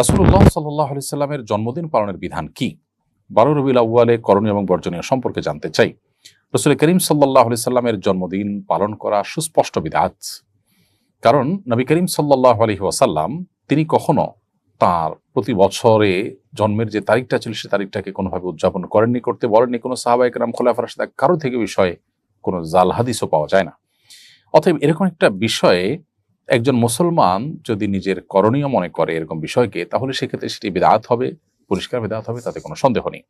রাসুল্লাহ সাল্লাহ সাল্লামের জন্মদিন পালনের বিধান কি? বারো রবিউল আউ্বালে করণীয় এবং বর্জনীয় সম্পর্কে জানতে চাই। রসুল করিম সাল্লাহ সাল্লামের জন্মদিন পালন করা সুস্পষ্ট বিধাত। কারণ নবী করিম সাল্লাহ আলহি ওয়াসাল্লাম, তিনি কখনো তার প্রতি বছরে জন্মের যে তারিখটা ছিল সে তারিখটাকে কোনোভাবে উদযাপন করেননি, করতে বলেননি। কোনো সাহাবা একরাম খোলাফার সাথে কারও থেকে বিষয়ে কোনো জাল হাদিসও পাওয়া যায় না। অতএব এরকম একটা বিষয়ে একজন মুসলমান যদি নিজের করণীয় মনে করে এরকম বিষয়কে, তাহলে সেক্ষেত্রে সেটি বেদাত হবে, পরিষ্কার বেদাত হবে, তাতে কোনো সন্দেহ নেই।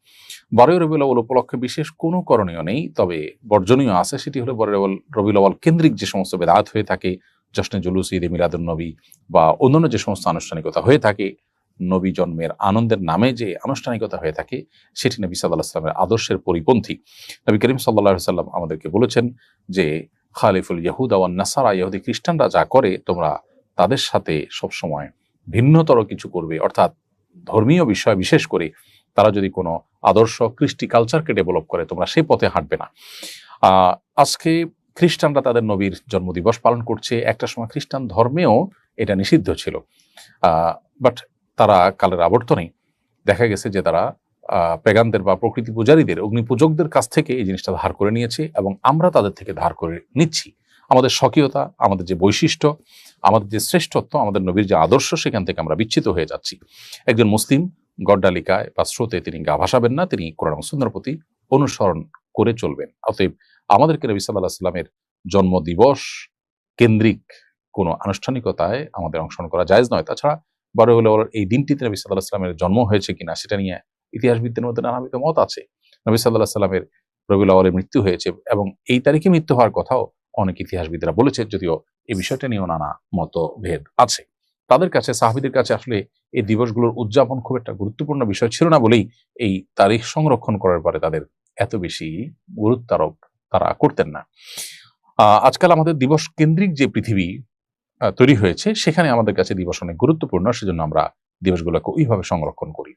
বারোই রবিউল আউ্বাল উপলক্ষে বিশেষ কোনো করণীয় নেই, তবে বর্জনীয় আছে সেটি হলো বড় রবিউল আউ্বাল কেন্দ্রিক যে সমস্ত বেদাত হয়ে থাকে জশ্নে জুলুস, ঈদ মিলাদুল নবী বা অন্যান্য যে সমস্ত আনুষ্ঠানিকতা হয়ে থাকে, নবী জন্মের আনন্দের নামে যে আনুষ্ঠানিকতা হয়ে থাকে, সেটি নবী সাল্লাহ সাল্লামের আদর্শের পরিপন্থী। নবী করিম সাল্লাহ সাল্লাম আমাদেরকে বলেছেন যে খালিফুল ইয়াহুদ আওয়ান নাসারা, ইহুদি খ্রিস্টানরা যা করে, তোমরা তাদের সাথে সবসময় ভিন্নতর কিছু করবে। অর্থাৎ ধর্মীয় বিষয় বিশেষ করে তারা যদি কোনো আদর্শ কৃষ্টি কালচারকে ডেভেলপ করে, তোমরা সেই পথে হাঁটবে না। আজকে খ্রিস্টানরা তাদের নবীর জন্মদিবস পালন করছে। একটা সময় খ্রিস্টান ধর্মেও এটা নিষিদ্ধ ছিল। বাট তারা কালের আবর্তনে দেখা গেছে যে তারা পেগানদের বা প্রকৃতি পূজারীদের অগ্নি পূজকদের কাছ থেকে এই জিনিসটা ধার করে নিয়েছে এবং আমরা তাদের থেকে ধার করে নিচ্ছি। আমাদের স্বকীয়তা, আমাদের যে বৈশিষ্ট্য, আমাদের যে শ্রেষ্ঠত্ব, আমাদের নবীর যে আদর্শ, সেখান থেকে আমরা বিচ্ছিত হয়ে যাচ্ছি। একজন মুসলিম গড্ডালিকায় বা স্রোতে তিনি গা ভাসাবেন না, তিনি কোরআন সুন্দর প্রতি অনুসরণ করে চলবেন। অতএব আমাদেরকে নবী সাল্লাহ সাল্লামের জন্মদিবস কেন্দ্রিক কোনো আনুষ্ঠানিকতায় আমাদের অংশগ্রহণ করা যায় নয়। তাছাড়া বড় হলো এই দিনটিতে নবী সাল্লাহ সাল্লামের জন্ম হয়েছে কিনা, সেটা নিয়ে ইতিহাসবিদদের মধ্যে নানাবিধ মত আছে। নবী সাল্লাহ সাল্লামের রবিউল আওয়ালের মৃত্যু হয়েছে এবং এই তারিখে মৃত্যু হওয়ার কথাও অনেক ইতিহাসবিদরা বলেছে, যদিও এই বিষয়টা নিয়েও নানা মতভেদ আছে। তাদের কাছে, সাহাবিদের কাছে আসলে এই দিবসগুলোর উদযাপন খুব একটা গুরুত্বপূর্ণ বিষয় ছিল না বলেই এই তারিখ সংরক্ষণ করার পরে তাদের এত বেশি গুরুত্ব আরোপ তারা করতেন না। আজকাল আমাদের দিবস কেন্দ্রিক যে পৃথিবী তৈরি হয়েছে, সেখানে আমাদের কাছে দিবস অনেক গুরুত্বপূর্ণ, সেজন্য আমরা দিবসগুলোকে ওইভাবে সংরক্ষণ করি।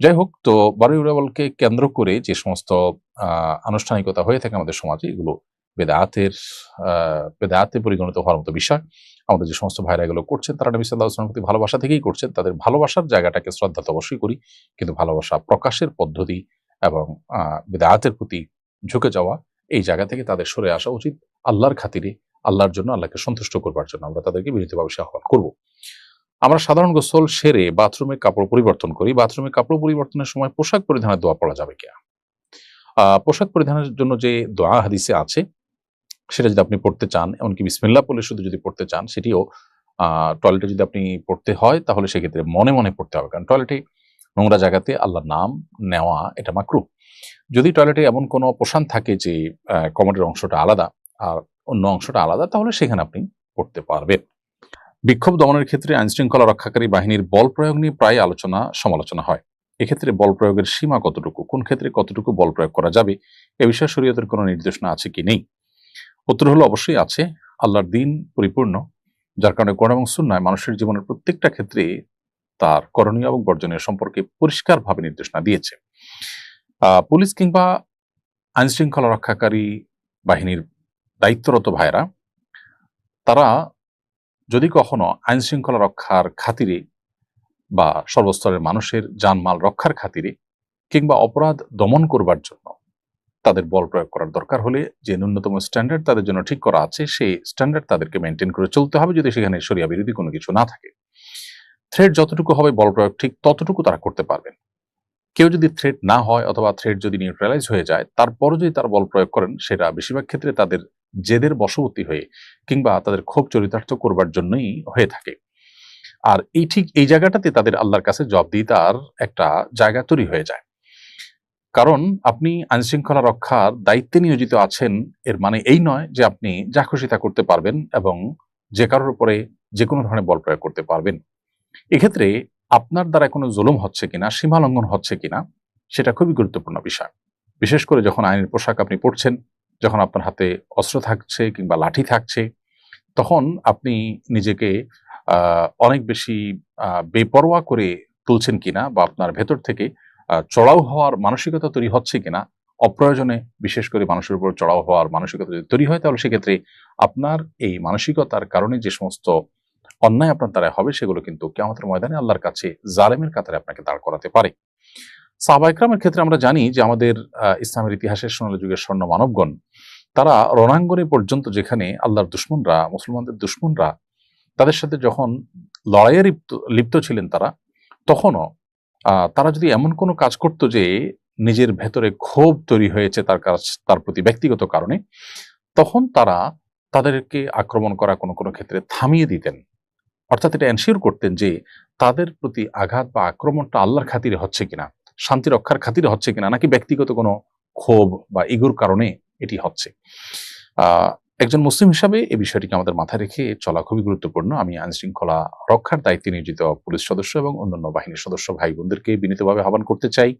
যাই হোক তো বারুই উরাবলকে কেন্দ্র করে যে সমস্ত আনুষ্ঠানিকতা হয়ে থাকে আমাদের সমাজে, এগুলো বেদাতের বেদাতে পরিগণিত হওয়ার মতো বিষয়। আমাদের যে সমস্ত ভাইরা এগুলো করছেন, তারা নবী সাল্লাহ আসলামের প্রতি ভালোবাসা থেকেই করছেন। তাদের ভালোবাসার জায়গাটাকে শ্রদ্ধা তো অবশ্যই করি, কিন্তু ভালোবাসা প্রকাশের পদ্ধতি এবং বেদাতের প্রতি ঝুঁকে যাওয়া, এই জায়গা থেকে তাদের সরে আসা উচিত। আল্লাহর খাতিরে, আল্লাহর জন্য আল্লাহকে সন্তুষ্ট করবার জন্য আমরা তাদেরকে বিনীতভাবে আহ্বান করব। আমরা সাধারণ গোসল সেরে বাথরুমে কাপড় পরিবর্তন করি। বাথরুমে কাপড় পরিবর্তনের সময় পোশাক পরিধানের দোয়া পড়া যাবে কিনা? পোশাক পরিধানের জন্য যে দোয়া হাদিসে আছে, সেটা যদি আপনি পড়তে চান, এমনকি বিসমিল্লা পড়লে শুধু যদি পড়তে চান, সেটিও টয়লেটে যদি আপনি পড়তে হয়, তাহলে সেক্ষেত্রে মনে মনে পড়তে হবে। কারণ টয়লেটে নোংরা জায়গাতে আল্লাহর নাম নেওয়া এটা মাকরু। যদি টয়লেটে এমন কোনো পোষণ থাকে যে কমোডের অংশটা আলাদা, আর অন্য অংশটা আলাদা, তাহলে সেখানে আপনি পড়তে পারবেন। বিক্ষোভ দমনের ক্ষেত্রে আইনশৃঙ্খলা রক্ষাকারী বাহিনীর বল প্রয়োগ নিয়ে প্রায় আলোচনা, সমালোচনা হয়। এক্ষেত্রে বল প্রয়োগের সীমা কতটুকু? কোন ক্ষেত্রে কতটুকু বল প্রয়োগ করা যাবে? এ বিষয়ে শরীয়তের কোনো নির্দেশনা আছে কি নেই? উত্তর হলো অবশ্যই আছে, আল্লাহর দিন পরিপূর্ণ, যার কারণে কোরআন এবং সুন্নায় মানুষের জীবনের প্রত্যেকটা ক্ষেত্রে তার করণীয় এবং বর্জনীয় সম্পর্কে পরিষ্কারভাবে নির্দেশনা দিয়েছে। পুলিশ কিংবা আইনশৃঙ্খলা রক্ষাকারী বাহিনীর দায়িত্বরত ভাইরা তারা যদি কখনো আইন শৃঙ্খলা রক্ষার খাতিরে বা সর্বস্তরের মানুষের জানমাল রক্ষার খাতিরে কিংবা অপরাধ দমন করবার জন্য তাদের বল প্রয়োগ করার দরকার হলে যে ন্যূনতম স্ট্যান্ডার্ড তাদের জন্য ঠিক করা আছে, সেই স্ট্যান্ডার্ড তাদেরকে মেনটেন করে চলতে হবে যদি সেখানে সরিয়া বিরোধী কোনো কিছু না থাকে। থ্রেড যতটুকু হবে, বল প্রয়োগ ঠিক ততটুকু তারা করতে পারবেন। কেউ যদি থ্রেড না হয় অথবা থ্রেড যদি নিউট্রালাইজ হয়ে যায়, তারপরও যদি তারা বল প্রয়োগ করেন, সেটা বেশিরভাগ ক্ষেত্রে তাদের জেদের বশবর্তী হয়ে কিংবা তাদের ক্ষোভ চরিতার্থ করবার জন্যই হয়ে থাকে। আর এই ঠিক এই জায়গাটাতে তাদের আল্লাহর কাছে জবাবদিহিতার একটা জায়গা তৈরি হয়ে যায়। কারণ আপনি আইনশৃঙ্খলা রক্ষার দায়িত্বে নিয়োজিত আছেন, এর মানে এই নয় যে আপনি যা খুশি তা করতে পারবেন এবং যে কারোর উপরে যে কোনো ধরনের বল প্রয়োগ করতে পারবেন। এক্ষেত্রে আপনার দ্বারা কোনো জুলুম হচ্ছে কিনা সীমা লঙ্ঘন হচ্ছে কিনা, সেটা খুবই গুরুত্বপূর্ণ বিষয়। বিশেষ করে যখন আইনের পোশাক আপনি পড়ছেন যখন আপনার হাতে অস্ত্র থাকছে কিংবা লাঠি থাকছে, তখন আপনি নিজেকে অনেক বেশি বেপরোয়া করে তুলছেন কিনা বা আপনার ভেতর থেকে চড়াও হওয়ার মানসিকতা তৈরি হচ্ছে কিনা, অপ্রয়োজনে বিশেষ করে মানুষের উপর চড়াও হওয়ার মানসিকতা যদি তৈরি হয়, তাহলে সেক্ষেত্রে আপনার এই মানসিকতার কারণে যে সমস্ত অন্যায় আপনার দ্বারা হবে, সেগুলো কিন্তু কেমতের ময়দানে আল্লাহর কাছে জালেমের কাতারে আপনাকে দাঁড় করাতে পারে। সাহবা ইকরামের ক্ষেত্রে আমরা জানি যে আমাদের ইসলামের ইতিহাসের সোনালী যুগের স্বর্ণ মানবগণ, তারা রণাঙ্গনে পর্যন্ত যেখানে আল্লাহর দুশ্মনরা, মুসলমানদের দুশ্মনরা, তাদের সাথে যখন লড়াইয়ে লিপ্ত লিপ্ত ছিলেন তারা, তখনও তারা যদি এমন কোনো কাজ করত যে নিজের ভেতরে ক্ষোভ তৈরি হয়েছে তার কাজ তার প্রতি ব্যক্তিগত কারণে, তখন তারা তাদেরকে আক্রমণ করা কোনো কোনো ক্ষেত্রে থামিয়ে দিতেন। অর্থাৎ এটা এনশিওর করতেন যে তাদের প্রতি আঘাত বা আক্রমণটা আল্লাহর খাতিরে হচ্ছে কিনা। শান্তি রক্ষার খাতিরে হচ্ছে কিনা, নাকি ব্যক্তিগত কোনো ক্ষোভ বা ইগুর কারণে এটি হচ্ছে? একজন মুসলিম হিসাবে এই বিষয়টিকে আমাদের মাথায় রেখে চলা খুবই গুরুত্বপূর্ণ। আমি আইন শৃঙ্খলা রক্ষার দায়িত্বে নিয়োজিত পুলিশ সদস্য এবং অন্যান্য বাহিনীর সদস্য ভাই বোনদেরকে বিনীতভাবে আহ্বান করতে চাই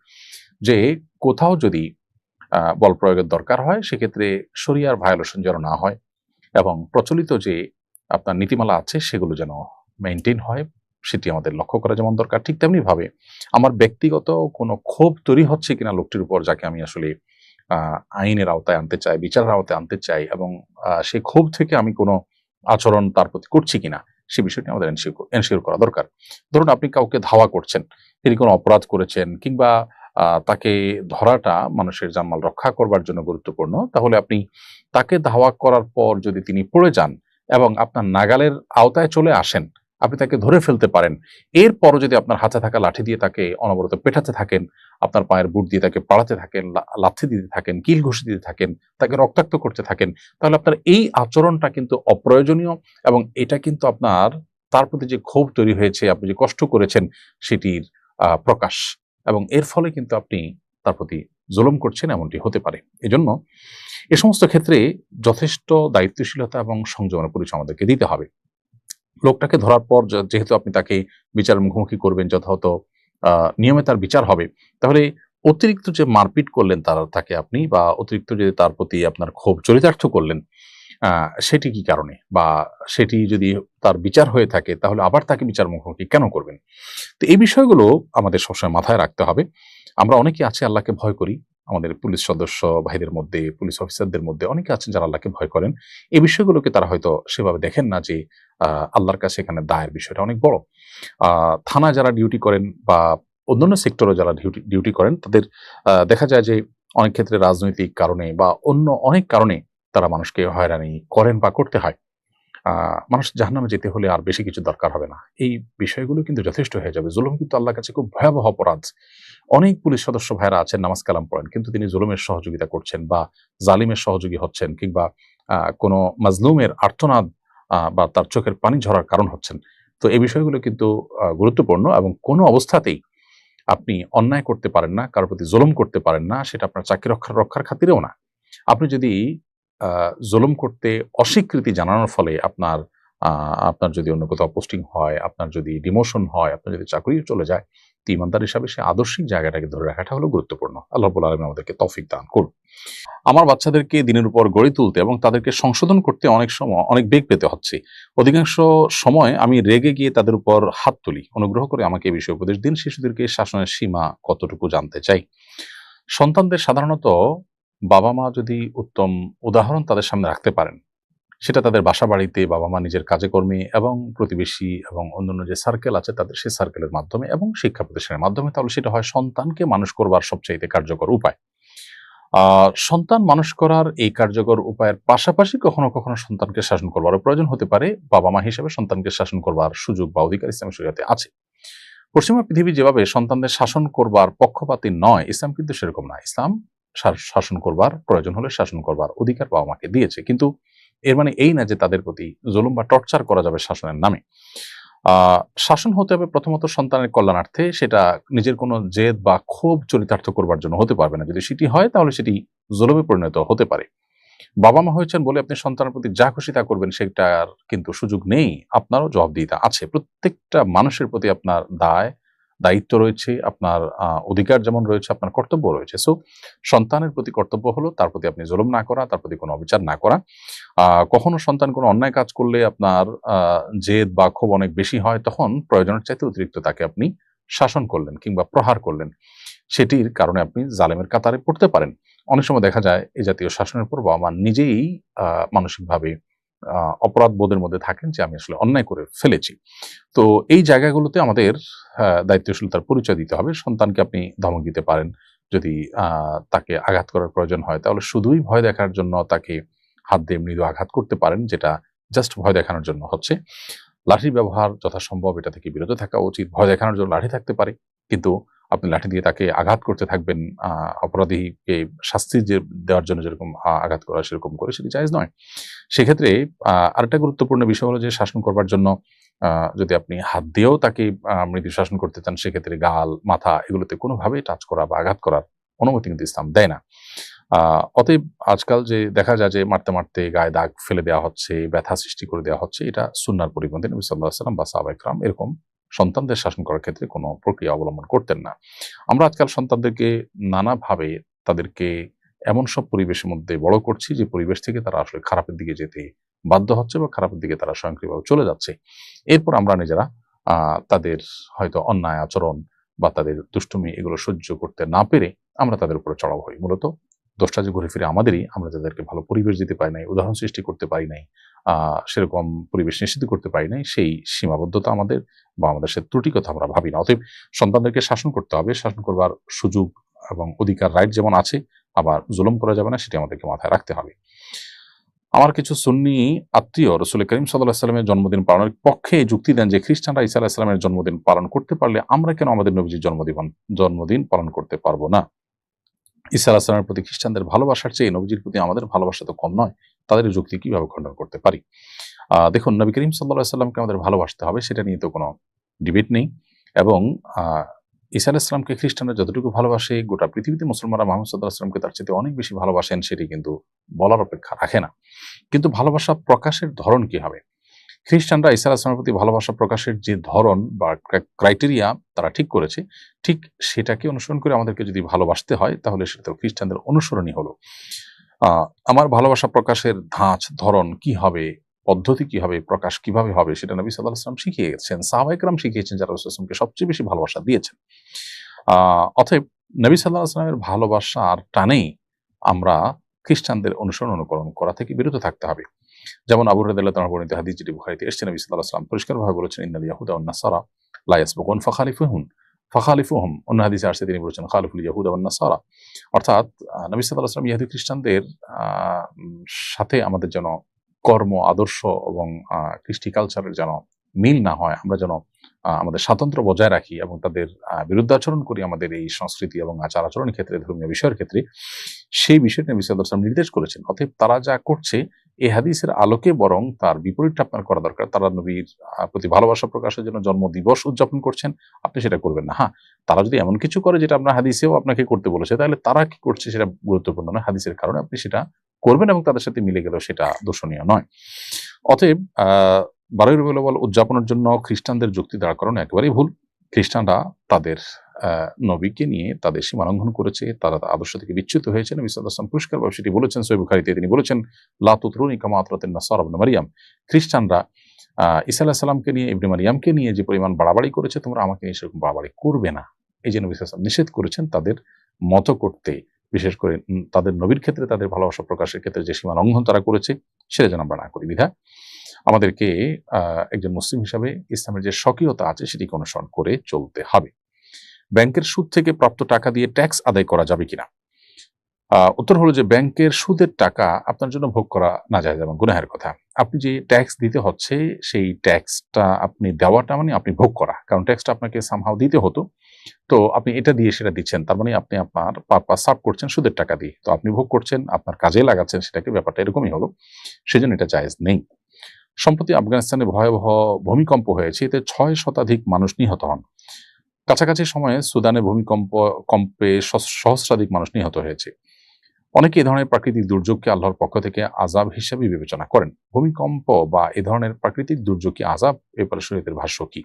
যে কোথাও যদি বল প্রয়োগের দরকার হয়, সেক্ষেত্রে শরিয়ার ভায়োলেশন যেন না হয় এবং প্রচলিত যে আপনার নীতিমালা আছে, সেগুলো যেন মেনটেন হয়। সেটি আমাদের লক্ষ্য করা যেমন দরকার, ঠিক তেমনি ভাবে আমার ব্যক্তিগত কোনো ক্ষোভ তৈরি হচ্ছে কিনা লোকটির উপর যাকে আমি আসলে আইনের আওতায় আনতে চাই, বিচারের আওতায় আনতে চাই এবং সেই ক্ষোভ থেকে আমি কোনো আচরণ তার প্রতি করছি কিনা সে বিষয়টি আমাদের এনশিওর করা দরকার। ধরুন আপনি কাউকে ধাওয়া করছেন, তিনি কোনো অপরাধ করেছেন কিংবা তাকে ধরাটা মানুষের জানমাল রক্ষা করবার জন্য গুরুত্বপূর্ণ, তাহলে আপনি তাকে ধাওয়া করার পর যদি তিনি পড়ে যান এবং আপনার নাগালের আওতায় চলে আসেন আপনি তাকে ধরে ফেলতে পারেন। এরপরও যদি আপনার হাতে থাকা লাঠি দিয়ে তাকে অনবরত পেটাতে থাকেন, আপনার পায়ের বুট দিয়ে তাকে পাড়াতে থাকেন লাথি দিতে থাকেন, কিল ঘুষি দিতে থাকেন, তাকে রক্তাক্ত করতে থাকেন, তাহলে আপনার এই আচরণটা কিন্তু অপ্রয়োজনীয় এবং এটা কিন্তু আপনার, তার প্রতি যে ক্ষোভ তৈরি হয়েছে, আপনি যে কষ্ট করেছেন, সেটির প্রকাশ। এবং এর ফলে কিন্তু আপনি তার প্রতি জুলুম করছেন, এমনটি হতে পারে। এজন্য এ সমস্ত ক্ষেত্রে যথেষ্ট দায়িত্বশীলতা এবং সংযমের পরিচয় আমাদেরকে দিতে হবে। লোকটাকে ধরার পর যেহেতু আপনি তাকে বিচার মুখোমুখি করবেন, যথাযথ নিয়মে তার বিচার হবে, তাহলে অতিরিক্ত যে মারপিট করলেন তার, তাকে আপনি বা অতিরিক্ত যে তার প্রতি আপনার ক্ষোভ, চরিতার্থ করলেন সেটি কি কারণে? বা সেটি যদি তার বিচার হয়ে থাকে, তাহলে আবার তাকে বিচার মুখোমুখি কেন করবেন? তো এই বিষয়গুলো আমাদের সবসময় মাথায় রাখতে হবে। আমরা অনেকে আছে, আল্লাহকে ভয় করি আমাদের পুলিশ সদস্য ভাইদের মধ্যে, পুলিশ অফিসারদের মধ্যে অনেকে আছেন যারা আল্লাহকে ভয় করেন। এই বিষয়গুলোকে তারা হয়তো সেভাবে দেখেন না যে আল্লাহর কাছে এখানে দায়ের বিষয়টা অনেক বড়। থানা যারা ডিউটি করেন বা অন্যান্য সেক্টরে যারা ডিউটি ডিউটি করেন, তাদের দেখা যায় যে অনেক ক্ষেত্রে রাজনৈতিক কারণে বা অন্য অনেক কারণে তারা মানুষকে হয়রানি করেন বা করতে হয়। মানুষ জাহান্নামে যেতে হলে আর বেশি কিছু দরকার হবে না। এই বিষয়গুলো কিন্তু যথেষ্ট হয়ে যাবে। জুলুম কিন্তু আল্লাহর কাছে খুব ভয়াবহ অপরাধ। অনেক পুলিশ সদস্য ভাইরা আছেন, নামাজ কালাম পড়েন, কিন্তু তিনি জুলুমের সহযোগিতা করছেন বা জালিমের সহযোগী হচ্ছেন কিংবা কোনো মাজলুমের আর্তনাদ বা তার চোখের পানি ঝরার কারণ হচ্ছেন। তো এই বিষয়গুলো কিন্তু গুরুত্বপূর্ণ এবং কোনো অবস্থাতেই আপনি অন্যায় করতে পারেন না, কারোর প্রতি জুলুম করতে পারেন না, সেটা আপনার চাকরি রক্ষার রক্ষার খাতিরেও না। আপনি যদি জুলুম করতে অস্বীকৃতি জানানোর ফলে আপনার আপনার যদি অন্য কোথাও পোস্টিং হয়, আপনার যদি ডিমোশন হয়, আপনার যদি চাকরি চলে যায়, তো ইমানদার হিসাবে সে আদর্শিক জায়গাটাকে ধরে রাখাটা হলো গুরুত্বপূর্ণ। আল্লাহ আলামিন আমাদেরকে তৌফিক দান করুন। আমার বাচ্চাদেরকে দিনের উপর গড়ে তুলতে এবং তাদেরকে সংশোধন করতে অনেক সময়, অনেক বেগ পেতে হচ্ছে। অধিকাংশ সময় আমি রেগে গিয়ে তাদের উপর হাত তুলি। অনুগ্রহ করে আমাকে এই বিষয়ে উপদেশ দিন। শিশুদেরকে শাসনের সীমা কতটুকু জানতে চাই? সন্তানদের সাধারণত বাবা মা যদি উত্তম উদাহরণ তাদের সামনে রাখতে পারেন, সেটা তাদের বাসা বাড়িতে বাবা মা নিজের কাজে কর্মে এবং প্রতিবেশী এবং অন্যান্য যে সার্কেল আছে তাদের সেই সার্কেলের মাধ্যমে এবং শিক্ষা প্রতিষ্ঠানের মাধ্যমে, তাহলে সেটা হয় সন্তানকে মানুষ করবার সবচাইতে কার্যকর উপায়। সন্তান মানুষ করার এই কার্যকর উপায়ের পাশাপাশি কখনো কখনো সন্তানকে শাসন করবার প্রয়োজন হতে পারে বাবা মা হিসেবে সন্তানকে শাসন করবার সুযোগ বা অধিকার ইসলাম শরীয়তে আছে। পশ্চিমা পৃথিবী যেভাবে সন্তানদের শাসন করবার পক্ষপাতী নয়, ইসলাম কিন্তু সেরকম না। ইসলাম শাসন করবার প্রয়োজন হলে শাসন করবার অধিকার বাবা মাকে দিয়েছে। কিন্তু এর মানে এই না যে তাদের প্রতি জুলুম বা টর্চার করা যাবে শাসনের নামে। শাসন হতে হবে প্রথমত সন্তানের কল্যাণার্থে, সেটা নিজের কোনো জেদ বা ক্ষোভ চরিতার্থ করবার জন্য হতে পারবে না। যদি সেটি হয়, তাহলে সেটি জুলুমে পরিণত হতে পারে। বাবা মা হয়েছেন বলে আপনি সন্তানের প্রতি যা খুশি তা করবেন, সেটার কিন্তু সুযোগ নেই। আপনারও জবাবদিহিতা আছে। প্রত্যেকটা মানুষের প্রতি আপনার দায় দায়িত্ব রয়েছে, আপনার অধিকার যেমন রয়েছে, আপনার কর্তব্য রয়েছে। সো সন্তানের প্রতি কর্তব্য হলো, তার প্রতি আপনি জুলুম না করা, তার প্রতি কোনো অবিচার না করা। কখনো সন্তান কোনো অন্যায় কাজ করলে আপনার জেদ বা ক্ষোভ অনেক বেশি হয়, তখন প্রয়োজনের চাইতে অতিরিক্ত তাকে আপনি শাসন করলেন কিংবা প্রহার করলেন। সেটির কারণে আপনি জালেমের কাতারে পড়তে পারেন। অনেক সময় দেখা যায় এই জাতীয় শাসনের পর বাবা মা নিজেই মানসিকভাবে অপরাধ বোধের মধ্যে থাকেন যে আমি আসলে অন্যায় করে ফেলেছি। তো এই জায়গাগুলোতে আমাদের দায়িত্বশীলতার পরিচয় দিতে হবে। সন্তানকে আপনি ধমক দিতে পারেন। যদি তাকে আঘাত করার প্রয়োজন হয়, তাহলে শুধুই ভয় দেখার জন্য তাকে হাত দিয়ে মৃদু আঘাত করতে পারেন, যেটা জাস্ট ভয় দেখানোর জন্য হচ্ছে। লাঠির ব্যবহার যথাসম্ভব, এটা থেকে বিরত থাকা উচিত। ভয় দেখানোর জন্য লাঠি থাকতে পারে, কিন্তু আপনি লাঠি দিয়ে তাকে আঘাত করতে থাকবেন অপরাধীকে শাস্তি যে দেওয়ার জন্য যেরকম আঘাত করা সেরকম করে সেটি জায়জ নয়। সেক্ষেত্রে আরেকটা গুরুত্বপূর্ণ বিষয় হলো যে শাসন করবার জন্য যদি আপনি হাত দিয়েও তাকে মৃদু শাসন করতে চান, সেক্ষেত্রে গাল, মাথা এগুলোতে কোনোভাবেই টাচ করা বা আঘাত করার অনুমতি কিন্তু ইসলাম দেয় না। অতএব আজকাল যে দেখা যায় যে মারতে মারতে গায়ে দাগ ফেলে দেওয়া হচ্ছে, ব্যথা সৃষ্টি করে দেওয়া হচ্ছে, এটা সুন্নার পরিপন্থী নবী সাল্লাহ সাল্লাম বা সাহাবাইকরাম এরকম সন্তানদের শাসন করার ক্ষেত্রে কোনো প্রক্রিয়া অবলম্বন করতেন না। আমরা আজকাল সন্তানদেরকে নানাভাবে তাদেরকে এমন সব পরিবেশের মধ্যে বড় করছি যে পরিবেশ থেকে তারা আসলে খারাপের দিকে যেতে বাধ্য হচ্ছে বা খারাপের দিকে তারা স্বয়ংক্রিয়ভাবে চলে যাচ্ছে। এরপর আমরা নিজেরা তাদের হয়তো অন্যায় আচরণ বা তাদের দুষ্টুমি এগুলো সহ্য করতে না পেরে আমরা তাদের উপরে চড়াও হই। মূলত দোষটা যে ঘুরে ফিরে আমাদেরই, আমরা যাদেরকে ভালো পরিবেশ দিতে পারি নাই, উদাহরণ সৃষ্টি করতে পারি নাই সেরকম পরিবেশ নিশ্চিত করতে পারি নাই। সেই সীমাবদ্ধতা আমাদের বা আমাদের সে ত্রুটি কথা আমরা ভাবি না। অতএব সন্তানদেরকে শাসন করতে হবে। শাসন করবার সুযোগ এবং অধিকার রাইট যেমন আছে, আবার জুলুম করা যাবে না, সেটি আমাদেরকে মাথায় রাখতে হবে। আমার কিছু সুন্নি আত্মীয় রসুল করিম সাল্লাহ সাল্লামের জন্মদিন পালনের পক্ষে যুক্তি দেন যে খ্রিস্টানরা ইসা আলাহ সাল্লামের জন্মদিন পালন করতে পারলে আমরা কেন আমাদের নবীজির জন্মদিন জন্মদিন পালন করতে পারব না? ইসা আলাহ সাল্লামের প্রতি খ্রিস্টানদের ভালোবাসার চেয়ে নবীজির প্রতি আমাদের ভালোবাসা তো কম নয়। তাদের যুক্তি কীভাবে খণ্ডন করতে পারি? দেখুন, নবী করিম সাল্লাহ সাল্লামকে আমাদের ভালোবাসতে হবে, সেটা নিয়ে তো কোনো ডিবেট নেই। এবং ঈসা আলাহিসামকে খ্রিস্টানরা যতটুকু ভালোবাসে, গোটা পৃথিবীতে মুসলমানরা মোহাম্মদ সাল্লাহ আসলামকে তার চেয়ে অনেক বেশি ভালোবাসেন, সেটি কিন্তু বলার অপেক্ষা রাখে না। কিন্তু ভালোবাসা প্রকাশের ধরন কি হবে? খ্রিস্টানরা ঈসা আলাহিসামের প্রতি ভালোবাসা প্রকাশের যে ধরন বা ক্রাইটেরিয়া তারা ঠিক করেছে, ঠিক সেটাকে অনুসরণ করে আমাদেরকে যদি ভালোবাসতে হয়, তাহলে সেটা তো খ্রিস্টানদের অনুসরণই হলো। আমার ভালোবাসা প্রকাশের ধাঁচ, ধরন কি হবে? পদ্ধতি কি হবে? প্রকাশ কীভাবে হবে? সেটা নবী সাল্লাহ আসলাম শিখিয়ে গেছেন সাহাবাইকরাম শিখিয়েছেন যারা রসুলকে সবচেয়ে বেশি ভালোবাসা দিয়েছেন। অতএব নবী সাল্লাহ আসলামের ভালোবাসার টানেই আমরা খ্রিস্টানদের অনুসরণ অনুকরণ করা থেকে বিরত থাকতে হবে। যেমন আবু রাদিল্লাহ বর্ণিত হাদিস যেটি বুখারীতে এসেছে, নবী সাল্লাল্লাহু আলাইহি ওয়াসাল্লাম পরিষ্কারভাবে বলেছেন, ইন্নাল ইয়াহুদা ওয়ান নাসারা লা ইয়াসবুকুন ফাখালিফুহুম, অন্য হাদিসে আসছে তিনি বলেছেন, খালিফুল ইয়াহুদ ওয়ান নাসারা। অর্থাৎ নবী সাল্লাল্লাহু আসলাম ওয়াসাল্লাম খ্রিস্টানদের সাথে আমাদের যেন কর্ম, আদর্শ এবং কৃষ্টি কালচারের যেন মিল না হয়, আমরা যেন আমাদের স্বাতন্ত্র্য বজায় রাখি এবং তাদের বিরুদ্ধাচরণ করি আমাদের এই সংস্কৃতি এবং আচার আচরণের ক্ষেত্রে, ধর্মীয় বিষয়ের ক্ষেত্রে সেই বিষয়টি নবী ওয়াসাল্লাম নির্দেশ করেছেন। অতএব তারা যা করছে, এই হাদিসের আলোকে বরং তার বিপরীতটা আপনার করা দরকার। তারা নবীর প্রতি ভালোবাসা প্রকাশের জন্য জন্ম দিবস উদযাপন করছেন। আপনি সেটা করবেন না। হ্যাঁ তারা যদি এমন কিছু করে যেটা আপনার হাদিসেও আপনাকে করতে বলেছে, তাহলে তারা কি করছে সেটা গুরুত্বপূর্ণ নয়। হাদিসের কারণে আপনি সেটা করবেন এবং তাদের সাথে মিলে গেলেও সেটা দোষণীয় নয়। অতএব, আহ, বারোই রবিউল উদযাপনের জন্য খ্রিস্টানদের যুক্তি দাঁড় করানো একেবারেই ভুল। খ্রিস্টানরা তাদের নবীকে নিয়ে তাদের সীমা লঙ্ঘন করেছে, তারা আদর্শ থেকে বিচ্যুত হয়েছে। নবী ওয়াসাল্লাম পুরস্কার সেটি বলেছেন সৈব বুখারীতে তিনি বলেছেন, লা তুতরুনি কামা আতরাতিন নাসারা মারিয়াম। খ্রিস্টানরা, আহ, ঈসা আলাইহিস সালামকে নিয়ে, ইবনে মারিয়ামকে নিয়ে যে পরিমাণ বাড়াবাড়ি করেছে, তোমরা আমাকে নিয়ে সেরকম বাড়াবাড়ি করবে না। এই যে নবী ওয়াসাল্লাম নিষেধ করেছেন তাদের মতো করতে, বিশেষ করে তাদের নবীর ক্ষেত্রে তাদের ভালোবাসা প্রকাশের ক্ষেত্রে যে সীমা লঙ্ঘন তারা করেছে, সেটা যেন আমরা না করি। বিধা, আমাদেরকে একজন মুসলিম হিসাবে ইসলামের যে স্বকীয়তা আছে, সেটিকে অনুসরণ করে চলতে হবে। ব্যাংকের সুদ থেকে প্রাপ্ত টাকা দিয়ে ট্যাক্স আদায় করা যাবে কিনা? উত্তর হলো যে ব্যাংকের সুদের টাকা আপনার জন্য ভোগ করা না যায় যেমন গুনাহের কথা। আপনি যে ট্যাক্স দিতে হচ্ছে, সেই ট্যাক্সটা আপনি দেওয়াটা মানে আপনি ভোগ করা। কারণ ট্যাক্সটা আপনাকে সামহাও দিতে হতো। তো আপনি এটা দিয়ে সেটা দিচ্ছেন। তার মানে আপনি আপনার পারপাস সার্ভ করছেন সুদের টাকা দিয়ে। তো আপনি ভোগ করছেন, আপনার কাজে লাগাচ্ছেন, সেটাকে ব্যাপারটা এরকমই হলো। সেজন্য এটা জায়েজ নেই। সম্প্রতি আফগানিস্তানে ভয়াবহ ভূমিকম্প হয়েছে। এতে ছয় শতাধিক মানুষ নিহত হন। কাছাকাছি সময়ে সুদানে ভূমিকম্প, কম্পে সহস্রাধিক মানুষ নিহত হয়েছে। অনেকে এ ধরনের প্রাকৃতিক দুর্যোগকে আল্লাহর পক্ষ থেকে আজাব হিসেবে বিবেচনা করেন। ভূমিকম্প বা এ ধরনের প্রাকৃতিক দুর্যোগ কি আজাব এরপরে শরীয়তের ভাষ্য কি?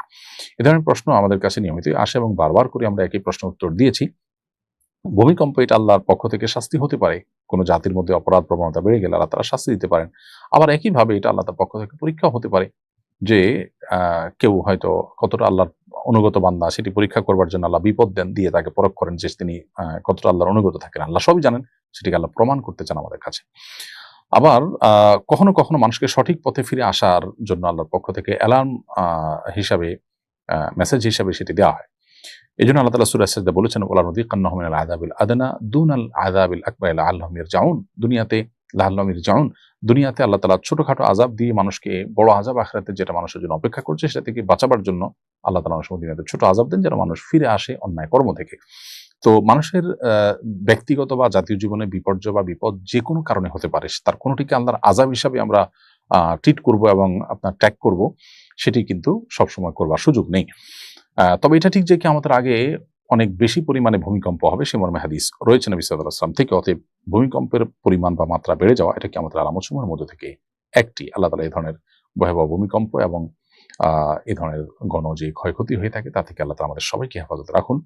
এ ধরনের প্রশ্ন আমাদের কাছে নিয়মিতই আসে এবং বারবার করে আমরা একই প্রশ্ন উত্তর দিয়েছি। ভূমিকম্প এটা আল্লাহর পক্ষ থেকে শাস্তি হতে পারে। কোনো জাতির মধ্যে অপরাধ প্রবণতা বেড়ে গেলে আল্লাহ তারা শাস্তি দিতে পারেন। আবার একইভাবে এটা আল্লাহ পক্ষ থেকে পরীক্ষাও হতে পারে। যে কেউ হয়তো কতটা আল্লাহর অনুগত বান্দা, সেটি পরীক্ষা করবার জন্য আল্লাহ বিপদ দেন, দিয়ে তাকে পরখ করেন যে, তিনি কতটা আল্লাহর অনুগত থাকেন। আল্লাহ সবই জানেন, সেটিকে আল্লাহ প্রমাণ করতে চান আমাদের কাছে। আবার কখনো কখনো মানুষকে সঠিক পথে ফিরে আসার জন্য আল্লাহর পক্ষ থেকে অ্যালার্ম হিসাবে মেসেজ হিসাবে সেটি দেওয়া হয়। এই জন্য আল্লাহ তালা সুরা সাজদা বলেছেন ওলা নদী আল আদাবিল আদানা দুন আল আদাবিল আকবর আল্লাহমির জাউন দুনিয়াতে লাহমির জাউন, দুনিয়াতে আল্লাহ তালা ছোটখাটো আজাব দিয়ে মানুষকে বড় আজাব আখরাতে যেটা মানুষের জন্য অপেক্ষা করছে, সেটা থেকে বাঁচাবার জন্য আল্লাহ তালা মানুষের দুনিয়াতে ছোট আজাব দেন যেন মানুষ ফিরে আসে অন্যায় কর্ম থেকে। তো মানুষের ব্যক্তিগত বা জাতীয় জীবনে বিপর্যয় বা বিপদ যে কোনো কারণে হতে পারে, তার কোনোটিকে আল্লাহর আজাব হিসাবে আমরা ট্রিট করব এবং আপনার ট্যাগ করব, সেটি কিন্তু সবসময় করবার সুযোগ নেই। তবে এটা ঠিক যে কি আমাদের আগে অনেক বেশি পরিমাণে ভূমিকম্প হবে সে মর্মে হাদিস রয়েছে নবী সাল্লাহ আসলাম থেকে অতএব ভূমিকম্পের পরিমাণ বা মাত্রা বেড়ে যাওয়া, এটা কি আমাদের সময়ের মধ্যে থেকে একটি। আল্লাহ তালা এই ধরনের ভয়াবহ ভূমিকম্প এবং, আহ, এ ধরনের গণ যে ক্ষয়ক্ষতি হয়ে থাকে, তা থেকে আল্লাহ আমাদের সবাইকে হেফাজত রাখুন।